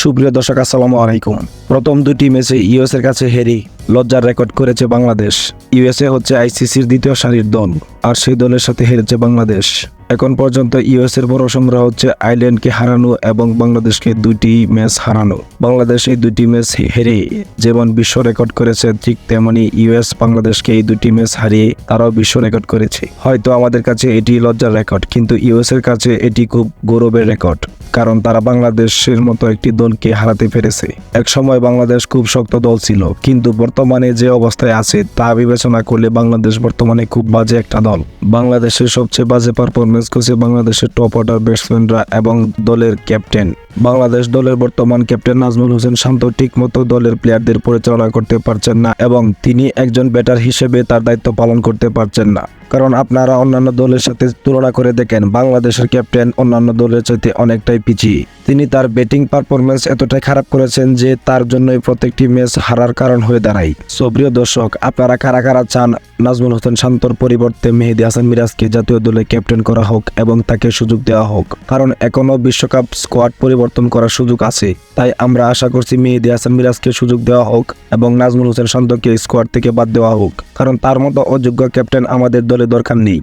সুপ্রিয় দর্শক, আসসালামু আলাইকুম। প্রথম দুটি ম্যাচে ইউএস এর কাছে হেরি লজ্জার রেকর্ড করেছে বাংলাদেশ। ইউএসএ হচ্ছে আইসিসির দ্বিতীয় সারির দল, আর সেই দলের সাথে হেরেছে বাংলাদেশ। এখন পর্যন্ত ইউএস এর বড় সংগ্রহ হচ্ছে আইল্যান্ডকে হারানো এবং বাংলাদেশকে দুটি ম্যাচ হারানো। বাংলাদেশ এই দুটি ম্যাচ হেরে যেমন বিশ্ব রেকর্ড করেছে, ঠিক তেমনি ইউএস বাংলাদেশকে এই দুটি ম্যাচ হারিয়ে তারাও বিশ্ব রেকর্ড করেছে। হয়তো আমাদের কাছে এটি লজ্জার রেকর্ড, কিন্তু ইউএস এর কাছে এটি খুব গৌরবের রেকর্ড। কারণ তারা বাংলাদেশের মতো একটি দলকে হারাতে পেরেছে। এক সময় বাংলাদেশ খুব শক্ত দল ছিল, কিন্তু বর্তমানে যে অবস্থায় আছে তা বিবেচনা করলে বাংলাদেশ বর্তমানে খুব বাজে একটা দল। বাংলাদেশের সবচেয়ে বাজে পারফরমেন্স করছে বাংলাদেশের টপ অর্ডার ব্যাটসম্যানরা এবং দলের ক্যাপ্টেন বাংলাদেশ দলের বর্তমান ক্যাপ্টেন নাজমুল হোসেন শান্ত ঠিকমতো দলের প্লেয়ারদের পরিচালনা করতে পারছেন না এবং তিনি একজন ব্যাটার হিসেবে তার দায়িত্ব পালন করতে পারছেন না। কারণ আপনারা অন্যান্য দলের সাথে তুলনা করে দেখেন, বাংলাদেশের ক্যাপ্টেন অন্যান্য দলের চাইতে অনেকটাই পিছিয়ে। তিনি তার ব্যাটিং পারফরমেন্স এতটাই খারাপ করেছেন যে তার জন্যই প্রত্যেকটি ম্যাচ হারার কারণ হয়ে দাঁড়ায়। সোপ্রিয় দর্শক, আপনারা কারা কারা চান? নাজমুল হোসেন শান্তর পরিবর্তে মেহেদি হাসান মিরাজকে জাতীয় দলে ক্যাপ্টেন করা হোক এবং তাকে সুযোগ দেওয়া হোক। কারণ এখনও বিশ্বকাপ স্কোয়াড পরিবর্তন করার সুযোগ আছে। তাই আমরা আশা করছি মেহেদি হাসান মিরাজকে সুযোগ দেওয়া হোক এবং নাজমুল হোসেন শান্তকে স্কোয়াড থেকে বাদ দেওয়া হোক। কারণ তার মতো অযোগ্য ক্যাপ্টেন আমাদের দলে দরকার নেই।